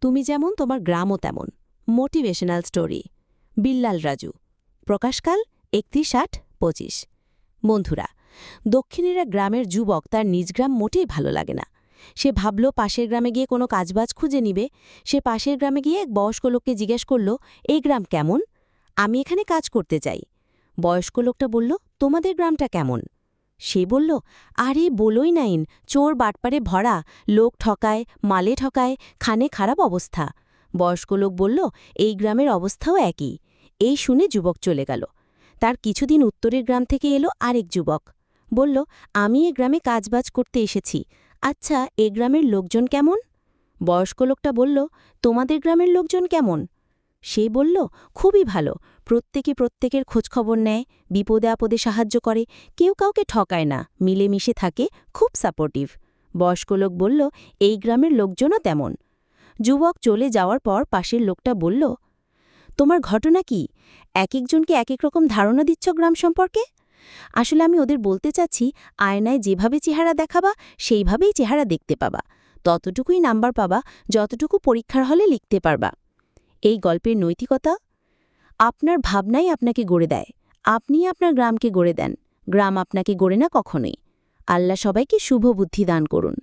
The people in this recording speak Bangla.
তুমি যেমন, তোমার গ্রামও তেমন। Motivational story, Billal Raju. প্রকাশকাল, একত্রিশ আট পঁচিশ। বন্ধুরা, দক্ষিণীরা গ্রামের যুবক, তার নিজ গ্রাম মোটেই ভালো লাগে না। সে ভাবল পাশের গ্রামে গিয়ে কোনো কাজবাজ খুঁজে নিবে। সে পাশের গ্রামে গিয়ে এক বয়স্ক লোককে জিজ্ঞেস করল, এই গ্রাম কেমন? আমি এখানে কাজ করতে চাই। বয়স্ক লোকটা বলল, তোমাদের গ্রামটা কেমন? সে বলল, আরে বলোই নাইন চোর বাটপারে ভরা, লোক ঠকায়, মালে ঠকায়, খানে খারাপ অবস্থা। বয়স্ক লোক বলল, এই গ্রামের অবস্থাও একই। এই শুনে যুবক চলে গেল। তার কিছুদিন উত্তরের গ্রাম থেকে এলো আরেক যুবক। বলল, আমি এ গ্রামে কাজবাজ করতে এসেছি। আচ্ছা এ গ্রামের লোকজন কেমন? বয়স্ক লোকটা বলল, তোমাদের গ্রামের লোকজন কেমন? সে বলল, খুবই ভালো। প্রত্যেকে প্রত্যেকের খোঁজখবর নেয়, বিপদে আপদে সাহায্য করে। কেউ কাউকে ঠকায় না, মিলেমিশে থাকে, খুব সাপোর্টিভ বয়স্ক লোক বলল, এই গ্রামের লোকজনও তেমন। যুবক চলে যাওয়ার পর পাশের লোকটা বলল, তোমার ঘটনা কি? এক একজনকে এক এক রকম ধারণা দিচ্ছ গ্রাম সম্পর্কে? আসলে আমি ওদের বলতে চাচ্ছি, আয়নায় যেভাবে চেহারা দেখাবা, সেইভাবেই চেহারা দেখতে পাবা। ততটুকুই নাম্বার পাবা, যতটুকু পরীক্ষার হলে লিখতে পারবা। এই গল্পের নৈতিকতা? আপনার ভাবনাই আপনাকে গড়ে দেয়। আপনি আপনার গ্রামকে গড়ে দেন। গ্রাম আপনাকে গড়ে না কখনোই। আল্লাহ সবাইকে শুভ বুদ্ধি দান করুন।